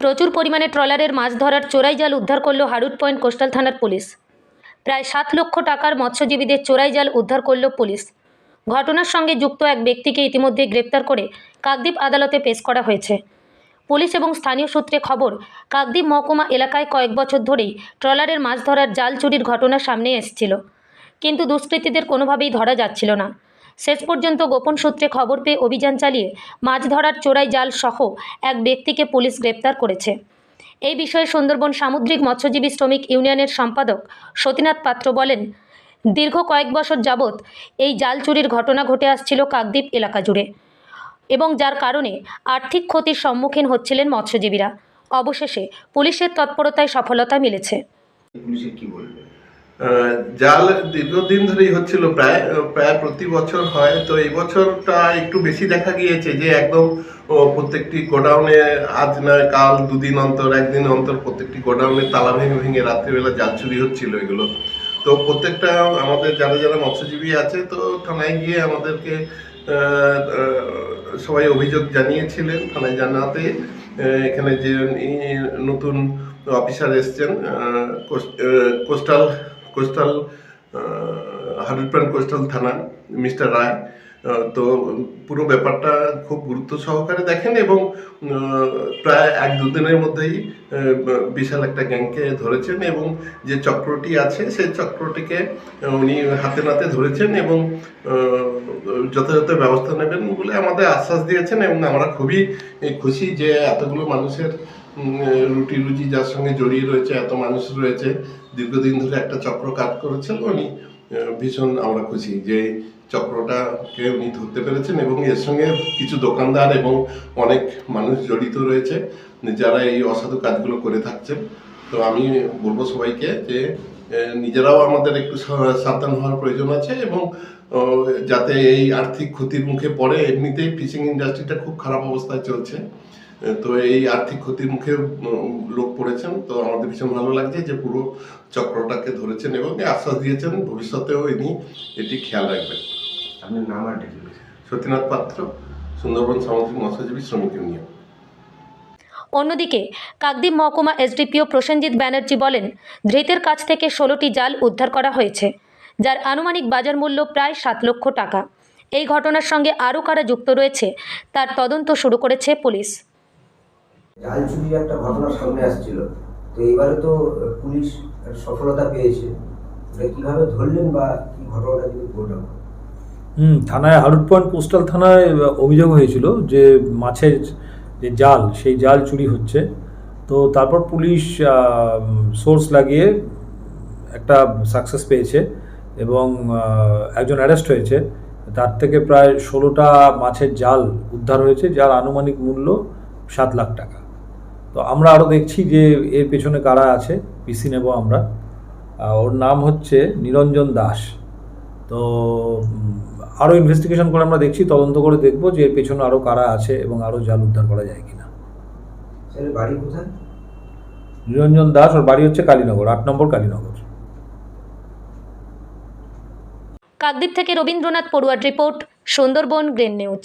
প্রচুর পরিমাণে ট্রলারের মাছ ধরার চোরাই জাল উদ্ধার করল হারুট পয়েন্ট কোস্টাল থানার পুলিশ। প্রায় সাত লক্ষ টাকার মৎস্যজীবীদের চোরাই জাল উদ্ধার করল পুলিশ। ঘটনার সঙ্গে যুক্ত এক ব্যক্তিকে ইতিমধ্যে গ্রেপ্তার করে কাকদ্বীপ আদালতে পেশ করা হয়েছে। পুলিশ এবং স্থানীয় সূত্রে খবর, কাকদ্বীপ মহকুমা এলাকায় কয়েক বছর ধরেই ট্রলারের মাছ ধরার জাল চুরির ঘটনা সামনে এসেছিল। কিন্তু দুষ্কৃতীদের কোনোভাবেই ধরা যাচ্ছিল না। শেষ পর্যন্ত গোপন সূত্রে খবর পেয়ে অভিযান চালিয়ে মাছ ধরার চোরাই জাল সহ এক ব্যক্তিকে পুলিশ গ্রেপ্তার করেছে। এই বিষয়ে সুন্দরবন সামুদ্রিক মৎস্যজীবী শ্রমিক ইউনিয়নের সম্পাদক সতীনাথ পাত্র বলেন, দীর্ঘ কয়েক বছর যাবৎ এই জাল চুরির ঘটনা ঘটে আসছিল কাকদ্বীপ এলাকা জুড়ে এবং যার কারণে আর্থিক ক্ষতির সম্মুখীন হচ্ছিলেন মৎস্যজীবীরা। অবশেষে পুলিশের তৎপরতায় সফলতা মিলেছে। পুলিশের কি বলবে? জাল দীর্ঘদিন ধরেই হচ্ছিল, প্রায় প্রায় প্রতি বছর হয়। তো এই বছরটা একটু বেশি দেখা গিয়েছে যে একদম প্রত্যেকটি গোডাউনে আজ নয় কাল দুদিন অন্তর, একদিন অন্তর প্রত্যেকটি গোডাউনে তালা ভেঙে ভেঙে রাত্রিবেলা জাল চুরি হচ্ছিল এগুলো। তো প্রত্যেকটা আমাদের যারা যারা মৎস্যজীবী আছে, তো থানায় গিয়ে আমাদেরকে সবাই অভিযোগ জানিয়েছিলেন থানায় জানাতে। এখানে যে নতুন অফিসার এসছেন কোস্টাল কোস্টাল হান্ড্রেড কোস্টাল থানা মিস্টার রায় তো পুরো ব্যাপারটা খুব গুরুত্ব সহকারে দেখেন এবং প্রায় এক দুদিনের মধ্যেই বিশাল একটা গ্যাংকে ধরেছেন এবং যে চক্রটি আছে সেই চক্রটিকে উনি হাতে নাতে ধরেছেন এবং আহ, যথাযথ ব্যবস্থা নেবেন বলে আমাদের আশ্বাস দিয়েছেন এবং আমরা খুবই খুশি যে এতগুলো মানুষের রুটি রুজি যার সঙ্গে জড়িয়ে রয়েছে, এত মানুষ রয়েছে, দীর্ঘদিন ধরে একটা চক্র কাজ করেছেন, উনি ভীষণ আমরা খুশি যে চক্রটাকে উনি ধরতে পেরেছেন এবং এর সঙ্গে কিছু দোকানদার এবং অনেক মানুষ জড়িত রয়েছে, যারা এই অসাধু কাজগুলো করে থাকছেন। তো আমি বলব সবাইকে যে নিজেরাও আমাদের একটু সাবধান হওয়ার প্রয়োজন আছে এবং যাতে এই আর্থিক ক্ষতির মুখে পড়ে এমনিতেই ফিশিং ইন্ডাস্ট্রিটা খুব খারাপ অবস্থায় চলছে। তো এই আর্থিক ক্ষতির মুখে লোক পড়েছেন তো আমাদের ভীষণ ভালো লাগছে যে পুরো চক্রটাকে ধরেছেন এবং আশ্বাস দিয়েছেন ভবিষ্যতেও ইনি এটি খেয়াল রাখবেন। আপনার নাম আর সতীনাথ পাত্র সুন্দরবন সামুদ্রিক মৎস্যজীবী শ্রমিক ইউনিয়ন। অন্যদিকে কাকদ্বীপ মহকুমা এসডিপিও প্রসেনজিৎ ব্যানার্জি বলেন ধৃতের কাছ থেকে ষোলোটি জাল উদ্ধার করা হয়েছে যার আনুমানিক বাজার মূল্য প্রায় সাত লক্ষ টাকা। এই ঘটনার সঙ্গে আরও কারা যুক্ত রয়েছে তার তদন্ত শুরু করেছে পুলিশ। জাল চুরির একটা ঘটনা সামনে আসছিল। তো এবারে তো পুলিশ সফলতা পেয়েছে। কীভাবে ধরলেন বা কি ঘটনাটা যদি ঘটল হুম থানায় হারুট পয়েন্ট পোস্টাল থানায় অভিযোগ হয়েছিল যে মাছের যে জাল, সেই জাল চুরি হচ্ছে। তো তারপর পুলিশ সোর্স লাগিয়ে একটা সাকসেস পেয়েছে এবং একজন অ্যারেস্ট হয়েছে। তার থেকে প্রায় ষোলোটা মাছের জাল উদ্ধার হয়েছে, যার আনুমানিক মূল্য সাত লাখ টাকা। তো আমরা আরও দেখছি যে এর পেছনে কারা আছে, পিসি নেব আমরা। ওর নাম হচ্ছে নিরঞ্জন দাস। তো আরও ইনভেস্টিগেশন করে আমরা দেখছি তদন্ত করে দেখব যে এর পেছনে আরও কারা আছে এবং আরও জাল উদ্ধার করা যায় কিনা। না বাড়ি কোথায়? নিরঞ্জন দাস ওর বাড়ি হচ্ছে কালীনগর আট নম্বর কালীনগর। কাকদ্বীপ থেকে রবীন্দ্রনাথ পড়ুয়ার রিপোর্ট সুন্দরবন গ্রেন নিউজ।